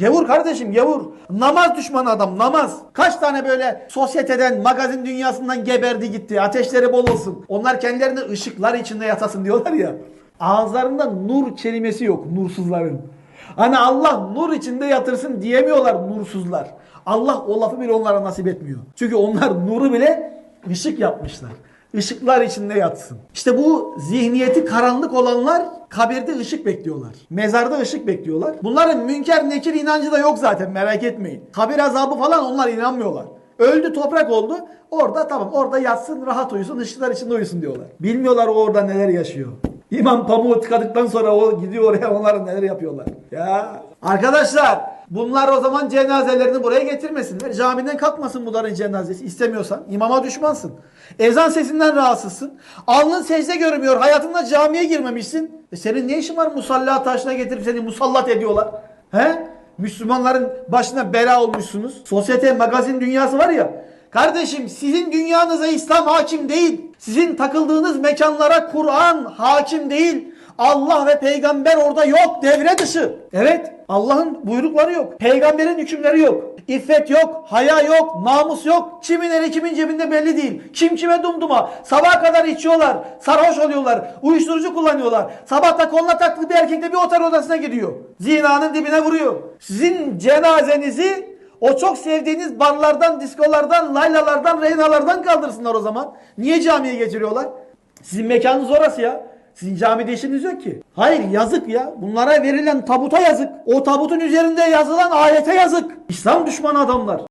Gavur kardeşim gavur. Namaz düşmanı adam namaz. Kaç tane böyle sosyeteden, magazin dünyasından geberdi gitti. Ateşleri bol olsun. Onlar kendilerine ışıklar içinde yatasın diyorlar ya. Ağızlarında nur kelimesi yok nursuzların. Hani Allah nur içinde yatırsın diyemiyorlar nursuzlar. Allah o lafı bile onlara nasip etmiyor. Çünkü onlar nuru bile ışık yapmışlar. Işıklar içinde yatsın. İşte bu zihniyeti karanlık olanlar kabirde ışık bekliyorlar. Mezarda ışık bekliyorlar. Bunların münker nekir inancı da yok zaten merak etmeyin. Kabir azabı falan onlar inanmıyorlar. Öldü toprak oldu. Orada tamam orada yatsın rahat uyusun ışıklar içinde uyusun diyorlar. Bilmiyorlar o orada neler yaşıyor. İmam pamuğu tıkadıktan sonra o gidiyor oraya onlar neler yapıyorlar. Ya arkadaşlar bunlar o zaman cenazelerini buraya getirmesinler. Camiden kalkmasın bunların cenazesi. İstemiyorsan imama düşmansın. Ezan sesinden rahatsızsın. Alnın secde görmüyor. Hayatında camiye girmemişsin. E senin ne işin var musalla taşına getirip seni musallat ediyorlar. He? Müslümanların başına bela olmuşsunuz. Sosyete, magazin dünyası var ya. Kardeşim sizin dünyanıza İslam hakim değil. Sizin takıldığınız mekanlara Kur'an hakim değil. Allah ve peygamber orada yok. Devre dışı. Evet. Allah'ın buyrukları yok. Peygamberin hükümleri yok. İffet yok. Haya yok. Namus yok. Kimin eli kimin cebinde belli değil. Kim kime dumduma. Sabaha kadar içiyorlar. Sarhoş oluyorlar. Uyuşturucu kullanıyorlar. Sabahta koluna taktığı bir erkekle bir otel odasına gidiyor. Zinanın dibine vuruyor. Sizin cenazenizi o çok sevdiğiniz barlardan, diskolardan, laylalardan, reynalardan kaldırsınlar o zaman. Niye camiye getiriyorlar? Sizin mekanınız orası ya. Sizin camide işiniz yok ki. Hayır yazık ya. Bunlara verilen tabuta yazık. O tabutun üzerinde yazılan ayete yazık. İslam düşmanı adamlar.